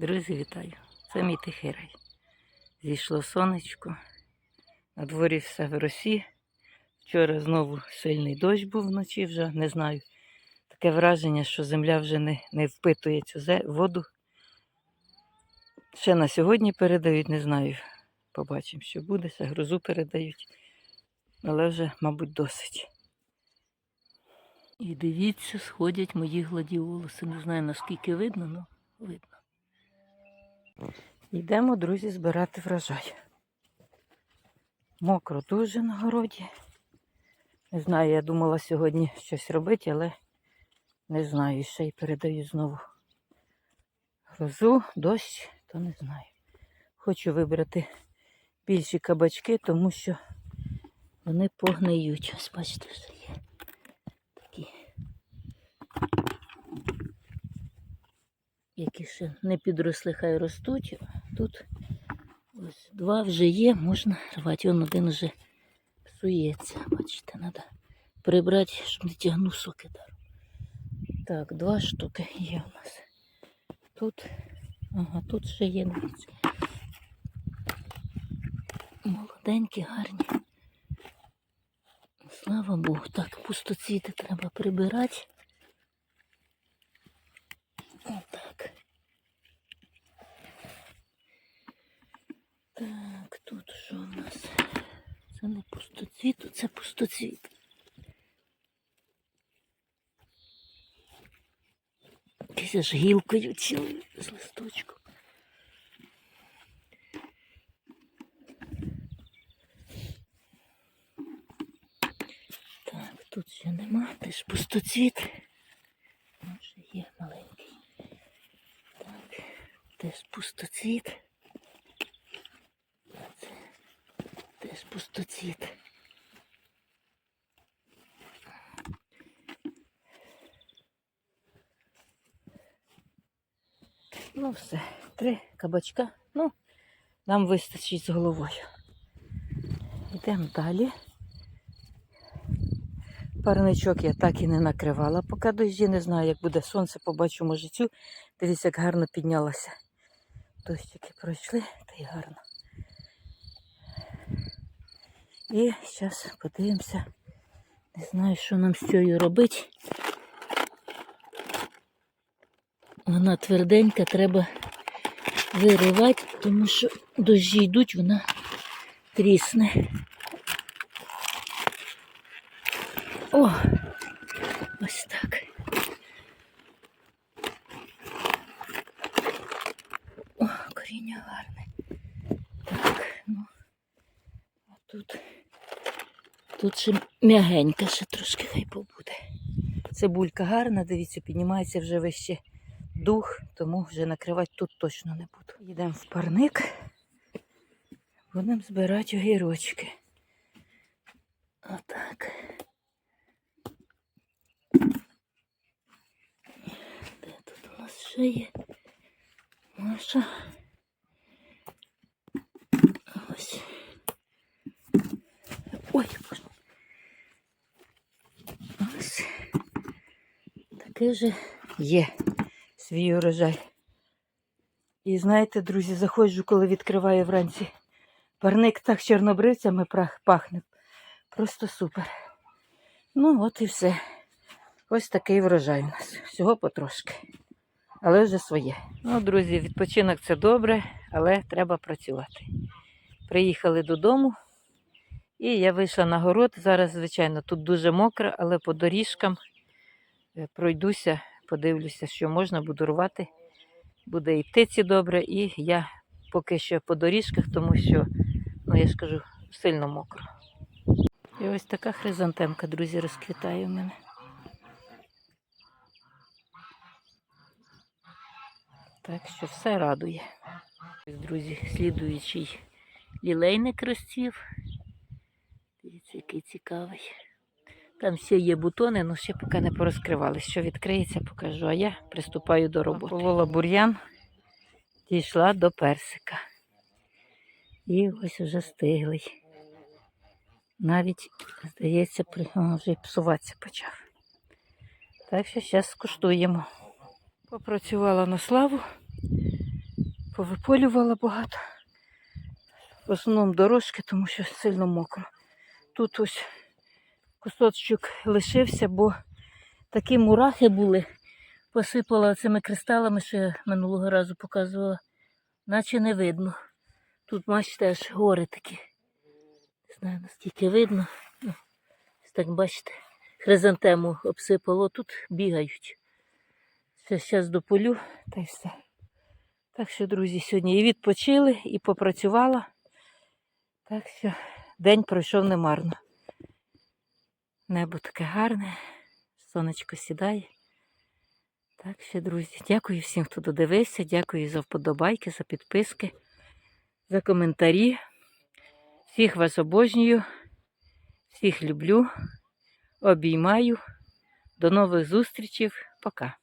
Друзі, вітаю! Це мій тихий рай. Зійшло сонечко. На дворі все в росі. Вчора знову сильний дощ був вночі, вже не знаю. Таке враження, що земля вже не, не впитує цю воду. Ще на сьогодні передають, не знаю. Побачимо, що буде, ще грозу передають. Але вже, мабуть, досить. І дивіться, сходять мої гладіолуси. Не знаю, наскільки видно, але видно. Йдемо, друзі, збирати врожай. Мокро дуже на городі. Не знаю, я думала сьогодні щось робити, але не знаю. Ще й передаю знову грозу, дощ, то не знаю. Хочу вибрати більші кабачки, тому що вони погниють. Ось бачите, все є. Які ще не підросли, хай ростуть. Тут ось два вже є, можна рвати. Он один вже псується. Бачите, треба прибрати, щоб не тягнув соки дару. Так, два штуки є у нас. Тут, ага, тут ще є, дивіться. Молоденькі, гарні. Слава Богу. Так, пустоцвіти треба прибирати. Отак. Так, тут що у нас? Це не пустоцвіт, це пустоцвіт. Якийсь аж гілкою цілою з листочком. Так, тут ще нема, теж пустоцвіт. Може є маленький. Так, теж пустоцвіт. А це теж пустоцвіт. Ну все, три кабачка. Ну, нам вистачить з головою. Йдемо далі. Парничок я так і не накривала, поки дощі. Не знаю, як буде сонце, побачу, може цю. Дивіться, як гарно піднялася. Дощики пройшли, та й гарно. І зараз подивимося. Не знаю, що нам з цією робити. Вона тверденька, треба виривати, тому що дощі йдуть, вона трісне. О, ось так. О, коріння гарне. Так, ну, а тут, тут ще м'ягенька, ще трошки хай побуде. Цибулька гарна, дивіться, піднімається вже вище дух, тому вже накривати тут точно не буду. Йдемо в парник, будемо збирати огірочки. Отак. Де тут у нас ще є? Маша. Ось. Таке вже є свій урожай. І знаєте, друзі, заходжу, коли відкриваю вранці. Парник так чорнобривцями пахне. Просто супер. Ну, от і все. Ось такий врожай у нас. Всього потрошки. Але вже своє. Ну, друзі, відпочинок це добре, але треба працювати. Приїхали додому, і я вийшла на город. Зараз, звичайно, тут дуже мокро, але по доріжкам пройдуся, подивлюся, що можна буду рвати. Буде і птиці добре, і я поки що по доріжках, тому що, ну я ж кажу, сильно мокро. І ось така хризантемка, друзі, розквітає у мене. Так що все радує. Друзі, слідуючий лілейник розців. Дивіться, який цікавий. Там ще є бутони, але ще поки не порозкривали. Що відкриється, покажу. А я приступаю до роботи. Полола бур'ян, дійшла до персика. І ось уже стиглий. Навіть, здається, вже псуватися почав. Так що зараз скуштуємо. Попрацювала на славу. Повиполювала багато. В основному дорожки, тому що сильно мокро. Тут ось кусочок лишився, бо такі мурахи були. Посипала цими кристалами, що я минулого разу показувала, наче не видно. Тут, бачите, аж гори такі. Не знаю, наскільки видно. Ну, так бачите, хризантему обсипало, тут бігають. Ще зараз дополю та й все. Так що, друзі, сьогодні і відпочили, і попрацювала. Так що день пройшов немарно. Небо таке гарне, сонечко сідає. Так що, друзі, дякую всім, хто додивився. Дякую за вподобайки, за підписки, за коментарі. Всіх вас обожнюю, всіх люблю, обіймаю. До нових зустрічей. Пока.